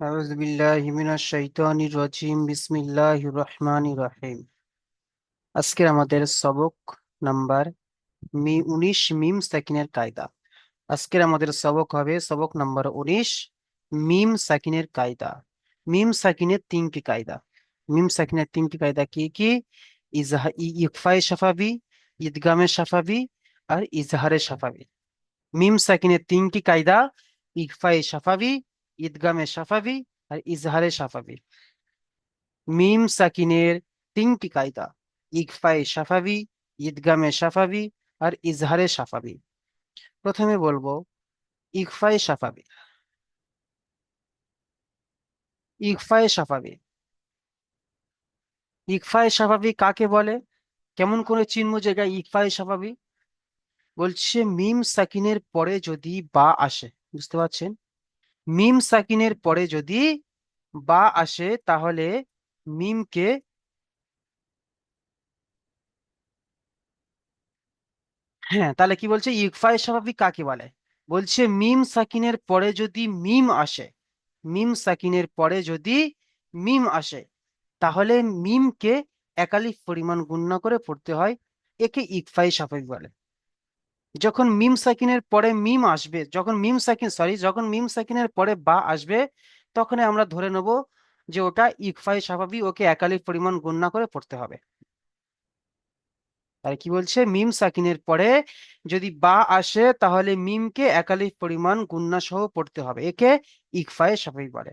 أعوذ بالله من الشيطان الرجيم بسم الله الرحمن الرحيم আজকের আমাদের সবক নাম্বার মি উনিশ মিম সাকিনের কায়দা আজকের আমাদের সবক হবে সবক নাম্বার উনিশ মিম সাকিনের কায়দা মিম সাকিনের তিনটি কায়দা মিম সাকিনের তিনটি কায়দা কি কি ইজহা ই- ইকফায়ে সাফাবি ইদগামে সাফাবি আর ইজহারে সাফাবি মিম সাকিনের তিনটি কায়দা ইকফায়ে সাফাবি ইদগামে সাফাবি আর ইজহারে সাফাবি। মিম সাকিনের তিনটি কায়দা, ইকফায়ে সাফাবি ইদগামে সাফাবি আর ইজহারে সাফাবি। প্রথমে বলব, ইকফায়ে সাফাবি। ইকফায়ে সাফাবি। ইকফায়ে সাফাবি কাকে বলে? কেমন করে চিহ্ন জায়গায় ইকফায়ে সাফাবি? বলছে মিম সাকিনের পরে যদি বা আসে, বুঝতে পারছেন? মিম সাকিনের পরে যদি বা আসে, তাহলে মিমকে হ্যাঁ তাহলে কি বলছে? ইকফায়ে স্বাভাবিক কাকে বলে? বলছে মিম সাকিনের পরে যদি মিম আসে, মিম সাকিনের পরে যদি মিম আসে, তাহলে মিমকে একালিফ পরিমাণ গুণনা করে পড়তে হয়, একে ইকফায়ে স্বাভাবিক বলে। যখন মিম সাকিনের পরে মিম আসবে, যখন মিম সাকিন সরি যখন মিম সাকিনের পরে বা আসবে তখন আমরা ধরে নেব যে ওটা ইকফায়ে স্বাভাবিক, ওকে একালিক পরিমাণ গুণনা করে পড়তে হবে। তাহলে কি বলছে? মিম সাকিনের পরে যদি বা আসে, তাহলে মিমকে একালিক পরিমাণ গুণনা সহ পড়তে হবে। একে ইকফায়ে সাফাই বলে।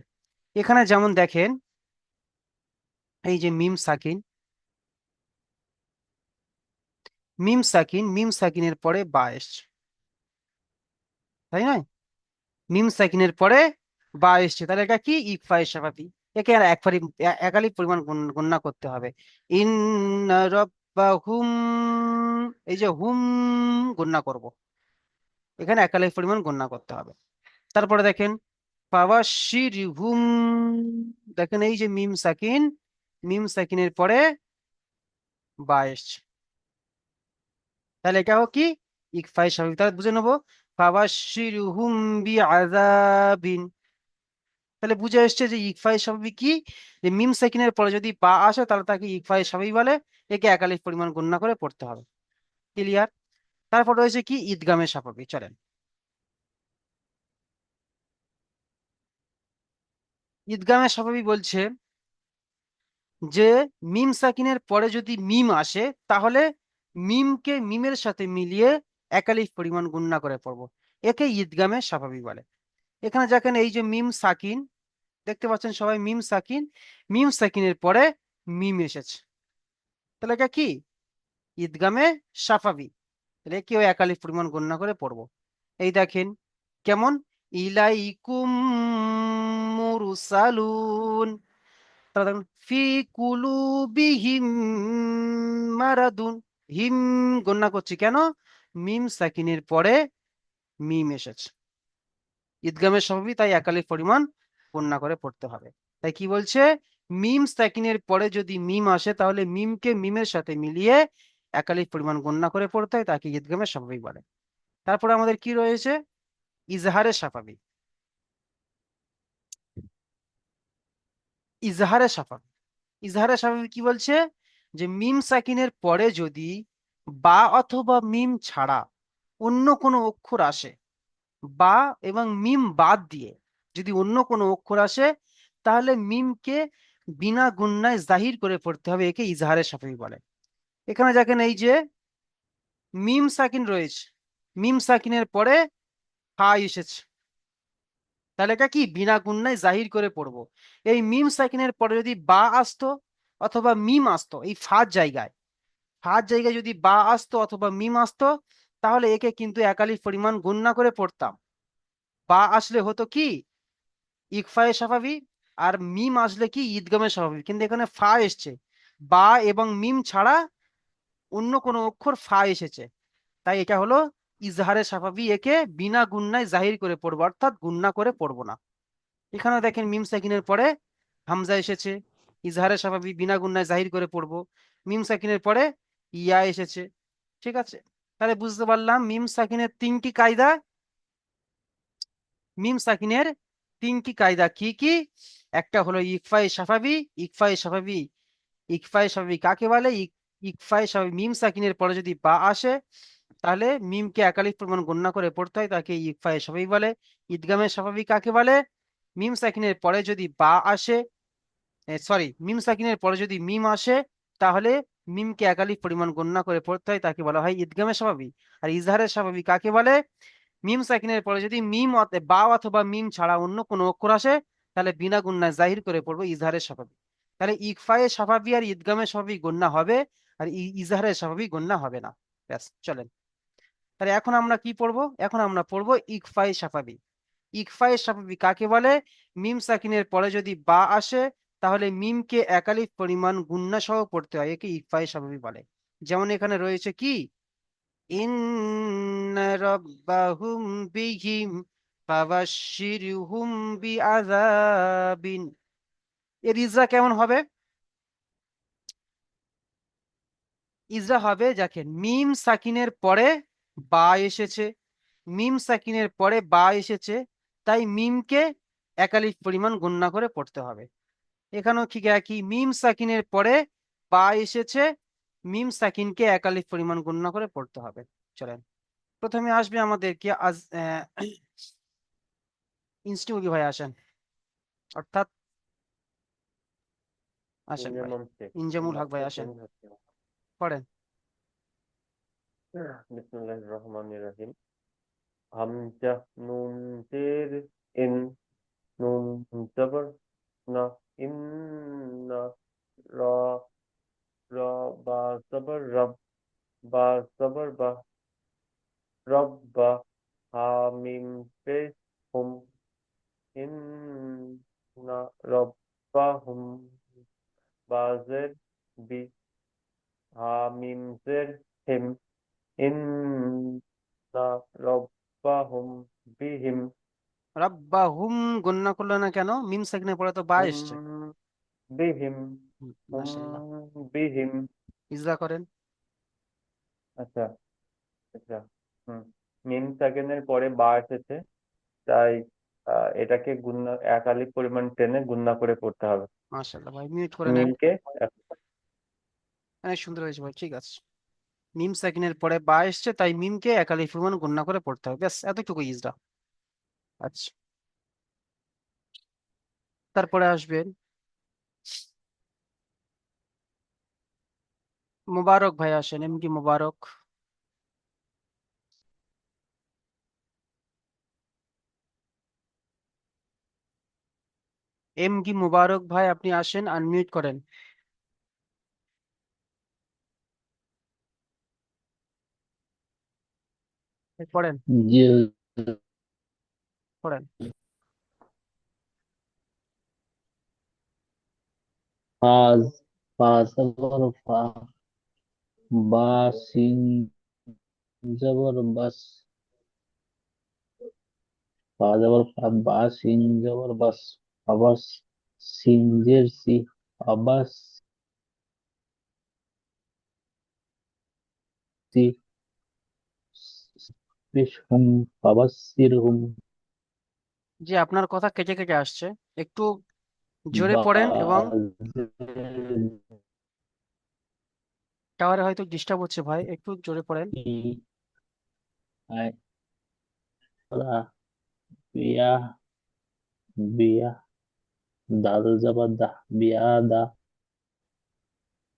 এখানে যেমন দেখেন, এই যে মিম সাকিন মিম সাকিন, মিম সাকিনের পরে বা এসছে তাই নয়? মিম সাকিনের পরে বা এসছে তাহলে এটা কি? ইকফায়ে সাফাবি একে আর একবারই এ- একালিফ পরিমাণ গুণ- গণনা করতে হবে। ইন রব্বাহুম, এই যে হুম গণনা করব। এখানে একালিফ পরিমাণ গণনা করতে হবে। তারপরে দেখেন ফাওয়াশির হুম দেখেন এই যে মিম সাকিন, মিম সাকিনের পরে বা এসছে তাহলে এটা হোক কি? ইকফাই স্বাভাবিক তাহলে বুঝে নেব। ফাওয়াশির হুম বি আযাবিন তাহলে বুঝে এসছে যে ইকফাই স্বাভাবিক কি? যে মিম সাকিনের পরে যদি পা আসে, তাহলে তাকে ইকফাই স্বাভাবিক বলে। একে একালিফ পরিমাণ গণনা করে পড়তে হবে। ক্লিয়ার? তারপর রয়েছে কি? ঈদগামে স্বাভাবিক। চলেন। ঈদগামের স্বাভাবিক বলছে যে, মিম সাকিনের পরে যদি মিম আসে, তাহলে মিমকে, মিমের সাথে মিলিয়ে একালিফ পরিমাণ গুণনা করে পড়ব। একে ঈদগামে স্বাভাবিক বলে। এখানে দেখেন এই যে মিম সাকিন, দেখতে পাচ্ছেন সবাই মিম সাকিন। মিম সাকিনের পরে মিম এসেছে। তাহলে এটা কি? ঈদগামে সাফাবি তাহলে কেউ একালিফ পরিমাণ গণনা করে পড়ব। এই দেখেন কেমন? ইলাইকুম মুরসালুন। তাহলে দেখুন, ফি কুলুবিহিম মারাদুন। হিম গণনা করছি কেন? মিম সাকিনের পরে মিম এসেছে। ঈদগামের স্বভাবই তাই একালিফ পরিমাণ গণনা করে পড়তে হবে। তাই কি বলছে? মিম সাকিনের পরে যদি মিম আসে, তাহলে মিমকে মিমের সাথে মিলিয়ে একালিফ পরিমাণ গণনা করে পড়তে হয়, তাকে ঈদগামের স্বাভাবিক বলে। তারপরে আমাদের কি রয়েছে? ইজহারের স্বাভাবিক ইজহারে স্বাভাবিক ইজহারে স্বাভাবিক কি বলছে? যে মিম সাকিনের পরে যদি বা অথবা মিম ছাড়া অন্য কোনো অক্ষর আসে, বা এবং মিম বাদ দিয়ে যদি অন্য কোনো অক্ষর আসে, তাহলে মিমকে বিনা গুণনায় জাহির করে পড়তে হবে, একে ইজহারে স্বাভাবিক বলে। এখানে দেখেন এই যে মিম সাকিন রয়েছে, মিম সাকিনের পরে হা এসেছে। তাহলে এটা কি? বিনা গুণনায় জাহির করে পড়ব। এই মিম সাকিনের পরে যদি বা আসতো অথবা মিম আসতো, এই ফাঁদ জায়গায়। ফাঁদ জায়গায় যদি বা আসতো অথবা মিম আসতো, তাহলে একে কিন্তু একালিফ পরিমাণ গুণনা করে পড়তাম। বা আসলে হতো কি? ইকফায়ে স্বাভাবিক আর মিম আসলে কি? ঈদগামে স্বাভাবিক। কিন্তু এখানে ফা এসছে। বা এবং মিম ছাড়া অন্য কোনো অক্ষর ফা এসেছে। তাই এটা হলো ইজহারে স্বাভাবিক। একে বিনা গুণনায় জাহির করে পড়ব, অর্থাৎ গুন্না করে পড়ব না। এখানে দেখেন মিম সাকিনের পরে হামজা এসেছে। ইজহারে স্বাভাবিক বিনা গুণনায় জাহির করে পড়ব। মিম সাকিনের পরে ইয়া এসেছে। ঠিক আছে? তাহলে বুঝতে পারলাম, মিম সাকিনের তিনটি কায়দা। মিম সাকিনের তিনটি কায়দা কি কি? একটা হলো ইকফাই সাফাবি ইকফাই সাফাবি ইকফাই সাফাবি কাকে বলে? ইক- ইকফাই সাফাবি মিম সাকিনের পরে যদি বা আসে, তাহলে মিমকে একালিফ পরিমাণ গণনা করে পড়তে হয়, তাকে ইকফাই সাফাবি বলে। ঈদগামে সাফাবি কাকে বলে? মিম সাকিনের পরে যদি বা আসে সরি মিম সাকিনের পরে যদি মিম আসে, তাহলে মিমকে একালিফ পরিমাণ গণনা করে পড়তে হয়, তাকে বলা হয় ঈদগামে স্বাভাবিক। আর ইজহারের স্বাভাবিক কাকে বলে? মিম সাকিনের পরে যদি মিম বা অথবা মিম ছাড়া অন্য কোনো অক্ষর আসে, তাহলে বিনা গুণনায় জাহির করে পড়ব ইজহারের স্বাভাবিক। তাহলে ইকফায়ে স্বাভাবিক আর ঈদগামে স্বাভাবিক গণ্য হবে, আর ইজহারের স্বাভাবিক গণ্য হবে না। ব্যাস, চলেন। তাহলে এখন আমরা কি পড়ব? এখন আমরা পড়ব ইকফায়ে স্বাভাবিক। ইকফায়ে স্বাভাবিক কাকে বলে? মিম সাকিনের পরে যদি বা আসে তাহলে মিমকে একালিফ পরিমাণ গুণনা সহ পড়তে হয়, একে ইকফায়ে স্বাভাবিক বলে। যেমন এখানে রয়েছে কি? রাব্বাহুম বিহিম এর ইজরা কেমন হবে? ইজরা হবে দেখেন মিম সাকিনের পরে বা এসেছে। মিম সাকিনের পরে বা এসেছে, তাই মিমকে একালিফ পরিমাণ গণনা করে পড়তে হবে। এখানেও ঠিক একই। মিম সাকিনের পরে বা এসেছে মিম সাকিনকে একালিফ পরিমাণ গণনা করে পড়তে হবে। চলেন প্রথমে আসবে আমাদের কি আজ ইনস্টিটিউট ভাই আসেন? অর্থাৎ আসেন ইনজামুল হক। ভাই আসেন। পড়েন। বিসমিল্লাহির রহমানির রহিম। হামজা নুন জের ইন নুন জবর না ইন না রা রা বা জবর রব বা জবর বা রব্বা হা মিম পেশ হুম ইন না রব্বাহুম বা জের বি হা জের হিম ইন্না রব্বাহুম বিহিম রাব্বাহুম গণনা করল না কেন? মিম সাকিনের পরে তো বা এসছে। বিহিম। হুম, হুম বিহিম। ইজরা করেন। আচ্ছা আচ্ছা হুম। মিম সেকেন্ডের পরে বা এসেছে তাই এটাকে গুণনা এক আলিফ পরিমাণ টেনে গুণনা করে পড়তে হবে। মাশাআল্লাহ ভাই মিউট করে নেন মিমকে অনেক সুন্দর হয়েছে ভাই ঠিক আছে। মিম সাকিনের পরে বা এসছে তাই মিমকে একালিফ পরিমাণ গণনা করে পড়তে হবে। ব্যাস এতটুকু ইজরা। আচ্ছা। তারপরে আসবেন। মোবারক ভাই আসেন এম কি মোবারক। কি মোবারক ভাই, আপনি আসেন, আনমিউট করেন। পড়েন জি। পড়েন ফাজ ফাজ জবর ফা বা সিন বাস ফা জবর ফা বা সিন বাস আবাস সিন সি আবাস পেশ হুম আবাসির হুম জি আপনার কথা কেটে কেটে আসছে একটু জোরে পড়েন এবং টাওয়ারে হয়তো ডিস্টার্ব হচ্ছে ভাই একটু জোরে পড়েন। বিয়া বিয়া দাল জবর দা বিয়া দা।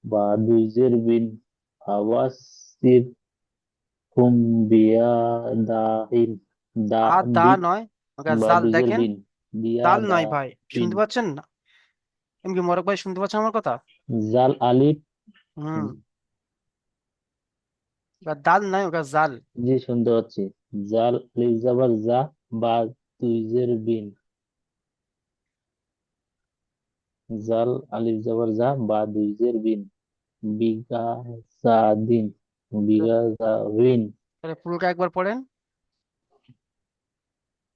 বা দুইজের বিন আওয়াসির হুম বিয়া দাহিন দা আ দা বি নয় জাল দেখেন। দা নয় ভাই শুনতে পাচ্ছেন? না ভাই শুনতে পাচ্ছেন আমার কথা? জাল আলিফ। হুম। ওটা দাল ওটা জাল। জি শুনতে পাচ্ছি। জাল আলিফ জবর জা বা দুইজের বিন। জাল আলিফ জবর জা বা দুইজের বিন। বিগা জা দিন জা রিন তাহলে পুরোটা একবার পড়েন।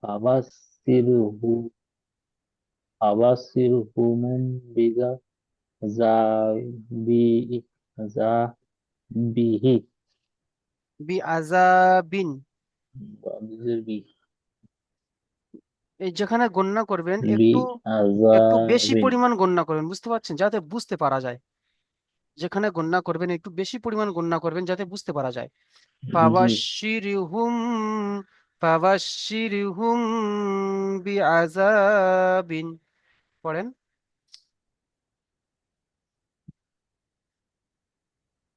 আবাসিরহু আবাসিরহুমুম বিগা বিহি এই যেখানে গণনা করবেন একটু একটু বেশি পরিমাণ গণনা করবেন বুঝতে পারছেন? যাতে বুঝতে পারা যায়। যেখানে গণনা করবেন একটু বেশি পরিমাণ গণনা করবেন যাতে বুঝতে পারা যায়। জি ফাবাশশিরহুম ফাবাশশিরহুম বিআযাবিন। পড়েন।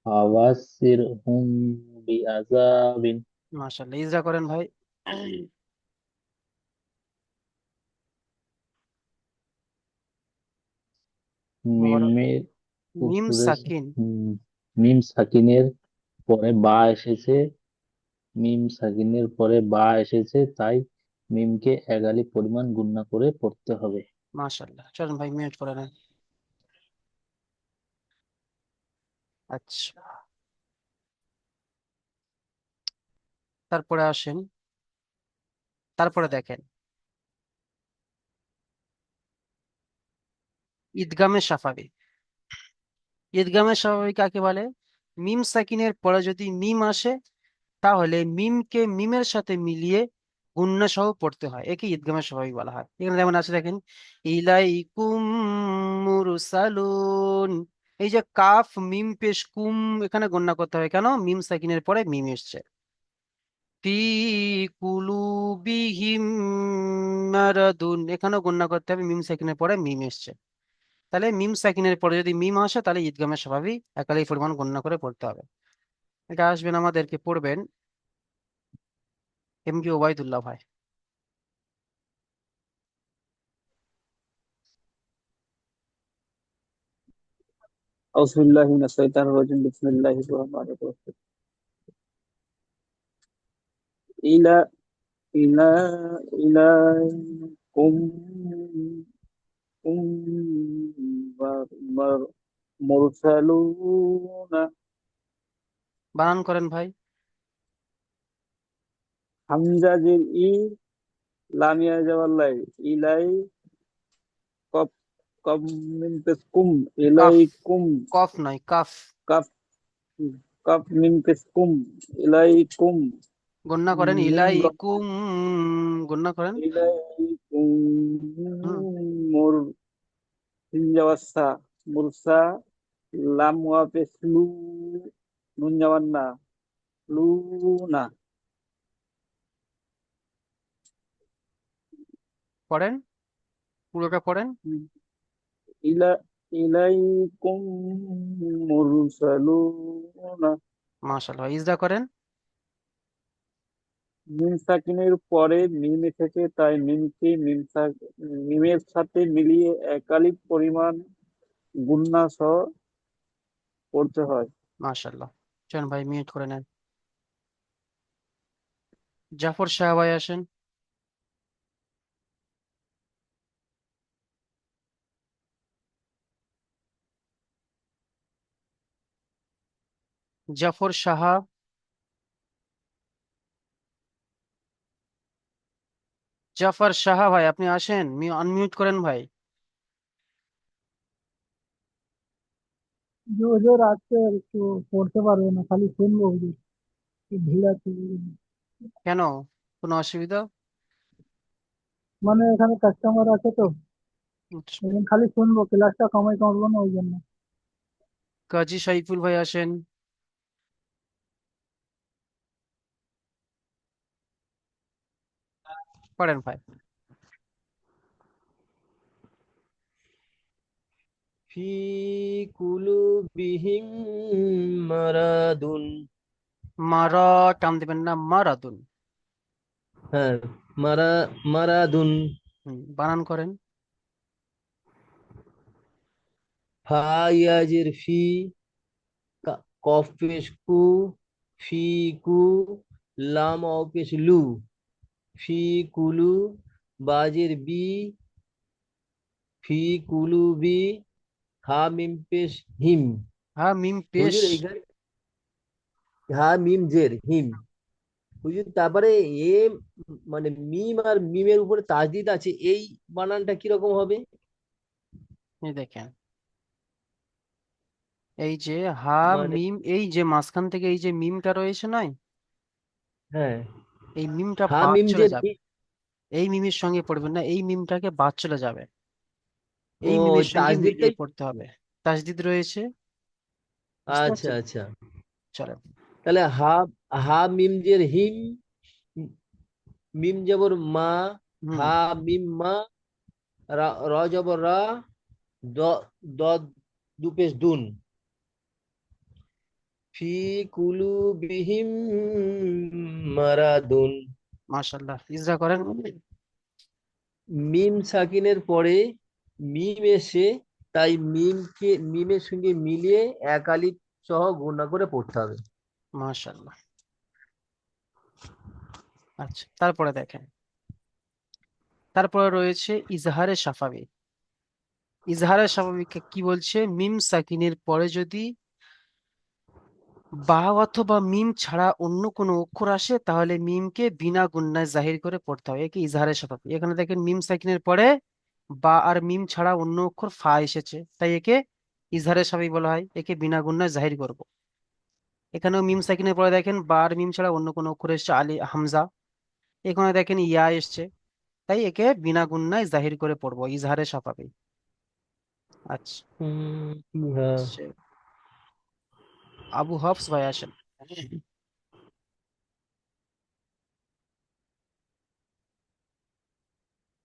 ফাবাসসিরহুম বিআযাবিন। মাশাআল্লাহ ইজরা করেন ভাই। মিমের মিম সাকিন। মিম সাকিনের পরে বা এসেছে। মিম সাকিনের পরে বা এসেছে, তাই মিমকে এগালি পরিমাণ গুণনা করে পড়তে হবে। মাশাআল্লাহ। চলুন ভাই, মিউট করে নেন। আচ্ছা। তারপরে আসেন। তারপরে দেখেন। ঈদগামে সাফাবি। ঈদগামে সাফাবি কাকে বলে? মিম সাকিনের পরে যদি মিম আসে তাহলে মিমকে মিমের সাথে মিলিয়ে গুণনা সহ পড়তে হয়। একে ঈদগামে স্বাভাবিক বলা হয়। এখানে যেমন আছে দেখেন, ইলাইকুম মুরসালুন। এই যে কাফ, মিম, পেশ, কুম, এখানে গণনা করতে হবে কেন? মিম সাকিনের পরে মিম এসছে। ফি কুলুবিহিম মারাদুন। এখানেও গণনা করতে হবে মিম সাকিনের পরে মিম এসছে। তাহলে মিম সাকিনের পরে যদি মিম আসে, তাহলে ঈদগামের স্বাভাবিক একালি পরিমাণ গণনা করে পড়তে হবে। এটা আসবেন আমাদেরকে পড়বেন এম কি ওবায়দুল্লাহ ভাই আউযুবিল্লাহি মুরসালুনা বানান করেন ভাই। হামজা জির ই লামিয়া জাওয়াল্লাই ইলাই কপ কম মিন পেস কুম কফ নয় কাফ। কাফ কাফ পেস কুম গণনা করেন মিম ইলাইকুম গণনা করেন। ইলাইকুম হুম। মুর মুরসা লাম ওয়া পেস লু নুন যাওয়ান না লুনা পড়েন পুরোটা পড়েন। ইলা ইলাইকুম মুরসালুনা। মাশাআল্লাহ ইজরা করেন। মিম সাকিনের পরে মিম এসেছে তাই মিমকে মিম মিমের সাথে মিলিয়ে একালিক পরিমাণ গুণনা সহ পড়তে হয়। মাশাআল্লাহ। চলুন ভাই মিউট করে নেন জাফর শাহ ভাই আসেন জাফর সাহা জাফর সাহা ভাই আপনি আসেন আনমিউট করেন ভাই যে হুজুর আজকে একটু পড়তে পারবে না খালি শুনব হুজুর ভিড় আছে কেন? কোনো অসুবিধা? মানে এখানে কাস্টমার আছে তো। আচ্ছা। খালি শুনব ক্লাসটা কমাই করব না ওই জন্য। কাজী সাইফুল ভাই আসেন। পড়েন ভাই। ফি কুলুবিহিম মারাদুন। মারা টান দিবেন না মারাদুন। হ্যাঁ মারা মারাদুন। বানান করেন। ফা ইয়াজের ফি কা- কফ পেশ কু ফি কু লাম অ পেশ লু। ফি কুলু বাজের বি ফি কুলু বি হা মিম পেশ হিম। হ্যাঁ মিম পেশ হা মিম জের হিম। হুজুর তারপরে এ মানে মিম আর মিমের উপরে তাজদিদ আছে এই বানানটা কীরকম হবে? দেখেন। এই যে হা মানে মিম এই যে মাঝখান থেকে এই যে মিমটা রয়েছে নয় হ্যাঁ। এই মিমটা হা বাদ মিম চলে জের যাবে। মি- এই মিমের সঙ্গে পড়বেন না এই মিমটাকে বাদ চলে যাবে। এই ও মিমের সঙ্গে মিলিয়ে তাসদিদটাই পড়তে হবে। তাসদিদ রয়েছে। বুঝতে আচ্ছা পারছেন? আচ্ছা। চলেন। তাহলে হা হা মিম জের হিম মিম জবর মা হুম। হা মিম মা রা র জবর রা দ দ দুপেশ দুন। ফি কুলু বিহিম মারাদুন মাশাল্লাহ ইজরা করেন মিম সাকিনের পরে মিম এসে তাই মিমকে, মিমের সঙ্গে মিলিয়ে এক সহ গুণা করে পড়তে হবে। মাশাল্লাহ আচ্ছা তারপরে দেখেন। তারপরে রয়েছে ইজহারে সাফাবি ইজহারে সাফাবিকে কি বলছে? মিম সাকিনের পরে যদি বা অথবা মিম ছাড়া অন্য কোনো অক্ষর আসে, তাহলে মিমকে বিনা গুণনায় জাহির করে পড়তে হবে। একে ইজহারে সাফাবি এখানে দেখেন মিম সাকিনের পরে বা আর মিম ছাড়া অন্য অক্ষর ফা এসেছে তাই একে ইজহারের সাফাবি বলা হয় একে বিনা গুণনায় জাহির করব। এখানেও মিম সাকিনের পরে দেখেন বা আর মিম ছাড়া অন্য কোনো অক্ষর এসেছে আলী হামজা। এখানে দেখেন ইয়া এসছে তাই একে বিনা গুণনায় জাহির করে পড়ব ইজহারে সাফাবি আচ্ছা। আবু হাফস ভাই আসেন।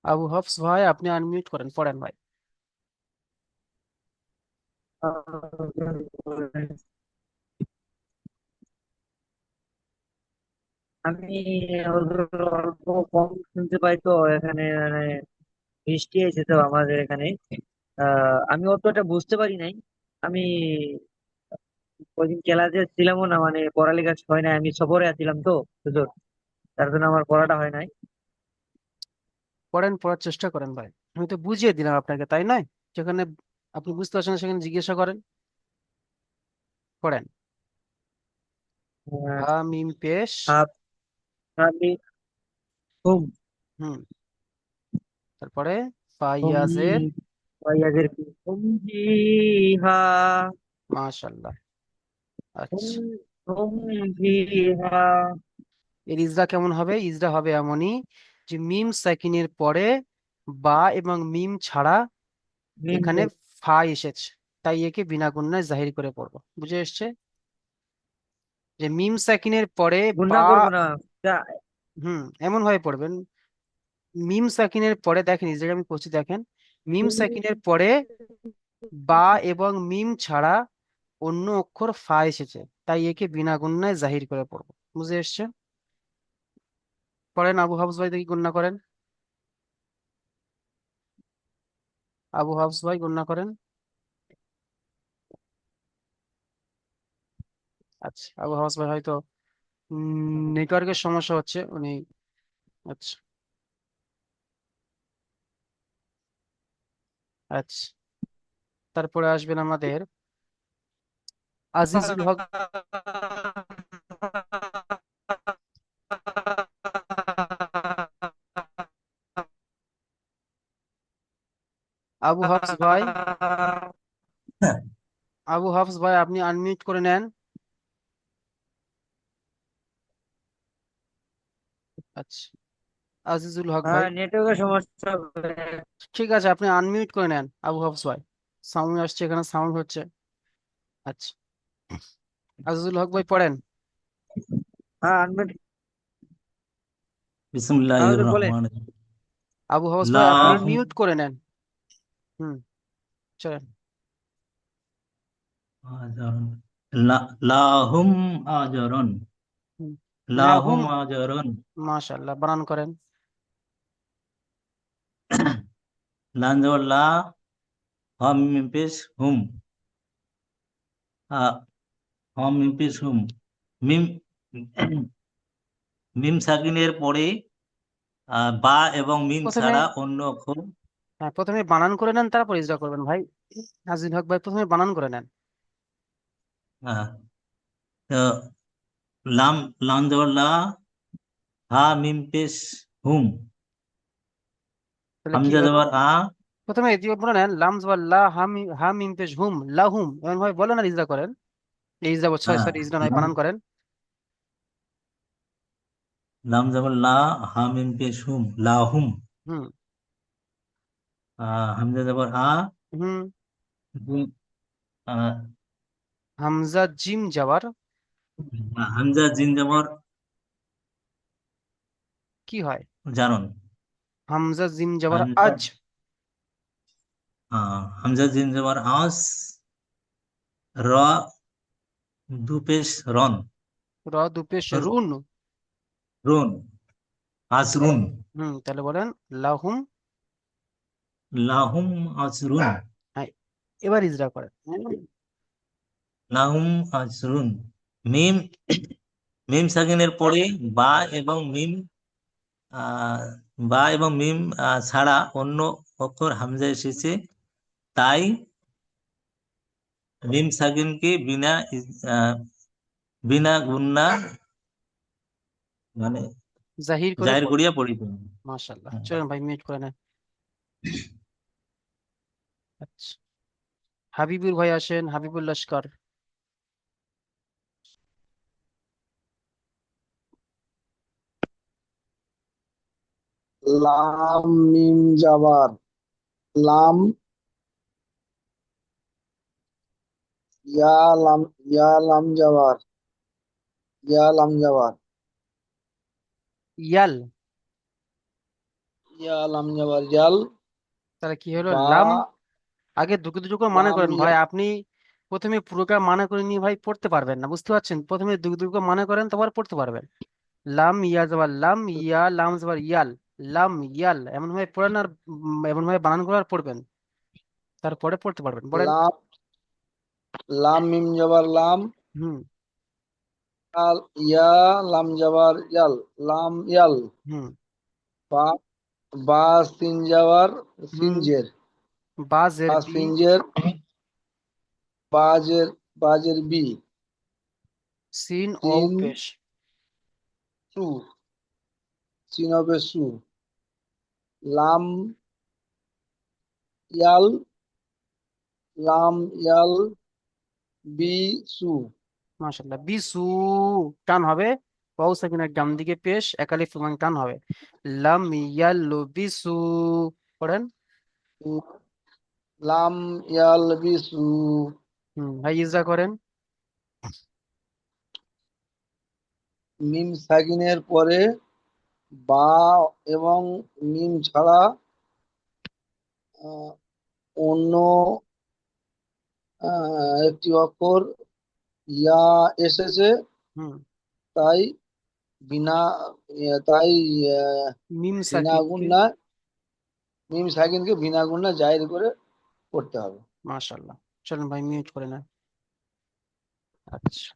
আবু হাফস ভাই, আপনি আনমিউট করেন, পড়েন ভাই। আমি অল্প কম শুনতে পাই তো, এখানে মানে বৃষ্টি হয়েছে তো আমাদের এখানে। আমি অতটা বুঝতে পারি নাই। আমি ওইদিন ক্লাসে ছিলামও না মানে পড়ালেখা হয় নাই, আমি সফরে আছিলাম তো তার জন্য আমার পড়াটা হয় নাই। পড়েন পড়ার চেষ্টা করেন ভাই। আমি তো বুঝিয়ে দিলাম আপনাকে তাই নয়? যেখানে আপনি বুঝতে পারছেন না সেখানে জিজ্ঞাসা করেন। পড়েন আহ, হা মিম পেশ আমি হুম। হুম। তারপরে ফা হুম ইয়াজের ওয়াইয়াদের কি হুম ফিহা আচ্ছা এর ইজরা কেমন হবে? ইজরা হবে এমনই। যে মিম সাকিনের পরে বা এবং মিম ছাড়া এখানে ফা এসেছে। তাই একে বিনা গুণনায় জাহির করে পড়ব। বুঝে এসছে? যে মিম সাকিনের পরে গুণা বা করব না হুম এমন ভাবে পড়বেন। মিম সাকিনের পরে দেখেন ইজরা আমি করছি দেখেন। মিম সাকিনের পরে বা এবং মিম ছাড়া অন্য অক্ষর ফা এসেছে। তাই একে বিনা গুণনায় জাহির করে পড়ব। বুঝে এসছে? পড়েন আবু হাফস ভাই দেখি গুণনা করেন। আবু হাফস ভাই গুণনা করেন। আচ্ছা আবু হাফস ভাই হয়তো নেটওয়ার্কের সমস্যা হচ্ছে, উনি আচ্ছা। আচ্ছা তারপরে আসবেন আমাদের। আজিজুল হক আবু হাফস ভাই? আবু হাফস ভাই আপনি আনমিউট করে নেন। আচ্ছা। আজিজুল হক ভাই। হ্যাঁ নেটওয়ার্কের সমস্যা ঠিক আছে আপনি আনমিউট করে নেন আবু হাফস ভাই। সাউন্ড আসছে এখানে সাউন্ড হচ্ছে। আচ্ছা। আজিজুল হক ভাই পড়েন। হ্যাঁ আনমিউট বিসমিল্লাহির তাহলে বলেন। রহমানির রহিম। আবু হাফস ভাই আপনি মিউট করে নেন। হুম চলেন। আজরন লাহুম আজরন। লাহুম লাহুম আজরন। মাশাআল্লাহ বানান করেন। লান জবর লা হম মিম পেশ হুম হম মিম পেশ হুম। মিম মিম সাকিনের পরে আহ, বা এবং মিম ছাড়া অন্য অক্ষর হ্যাঁ প্রথমে বানান করে নেন তারপর ইজরা করবেন ভাই। আজিজুল হক ভাই প্রথমে বানান করে নেন। আহ, তো লাম লাম জবর লা হা মিম পেশ হুম। তাহলে কি হামজা জবর আ। প্রথমে এটি বলে নেন লামজ বা লা হাম হা মিম পেশ হুম লাহুম এমন ভাবে বলেন আর ইজরা করেন। এই ইজরা সরি হ্যাঁ। সরি ইজরা নয় বানান করেন। লাম যেমন লা হা মিম পেশ হুম লাহুম হুম। হামজা যেমন আ? হুম। গুম- হামজা জিম যাবার। হামজা জিন যেমন কি হয়? জানুন। হামজা জিম যাবার হামজা আজ। আহ, হামজা জিন যেমন আস র দু পেশ রন। র দুপেশ রুন। রুন। আসরুন হুম তাহলে বলেন লাহুম লাহুম আসরুন এবার ইজরা করেন। লাহুম আসরুন মিম মিম সাকিনের পরে বা এবং মিম বা এবং মিম ছাড়া অন্য অক্ষর হামজা এসেছে। তাই মিম সাকিনকে বিনা আহ, বিনা গুন্না মানে জাহির করিয়া পড়িতে হবে। মাশাল্লাহ হুম। চলেন ভাই মিউট করে নেন। আচ্ছা হাবিবুর ভাই আসেন হাবিবুল লস্কর। লাম মিম যাবার লাম। ইয়া লাম ইয়া লাম যাবার ইয়া লাম যাবার ইয়াল। ইয়া লাম যাবার ইয়াল। তাহলে কি হলো? বা লাম আগে দুটো দুটো করে মানে করেন ভাই আপনি প্রথমে পুরোটা মানে করে নিয়ে ভাই পড়তে পারবেন না বুঝতে পারছেন? প্রথমে দুটো করে মানে করেন তারপর পড়তে পারবেন। লাম ইয়া যাবার লাম ইয়া লাম যাবার ইয়াল লাম ইয়াল এমন ভাবে পড়েন আর উম, এমন ভাবে বানান করে আর পড়বেন। তারপরে পড়তে পারবেন। বলেন লাম লাম মিম যাবার লাম হুম। আল ইয়া লাম যাবার ইয়াল লাম ইয়াল হুম। বা বা সিন যাবার সিন হুম। জের বাজের বা বি। সিন জের বাজের বাজের বি। সিন ও পেশ সু। সিন হবে সু। লাম ইয়াল লাম ইয়াল বি সু। মাশাল্লাহ বিসু টান হবে। ওয়াও সাকিনের ডান দিকে পেশ একালিফ এবং টান হবে। লাম ইয়াল্লু বিসু পড়েন। লাম ইয়াল বি সু। হুম ভাই ইজরা করেন। মিম সাকিনের পরে বা এবং মিম ছাড়া অন্য একটি অক্ষর ইয়া এসেছে। হুম। তাই বিনা তাই আহ, মিম বিনা গুণনা মিম সাকিনকে বিনা গুন্না জাহির করে পড়তে হবে মাশাআল্লাহ চলুন ভাই মিউট করে নেন আচ্ছা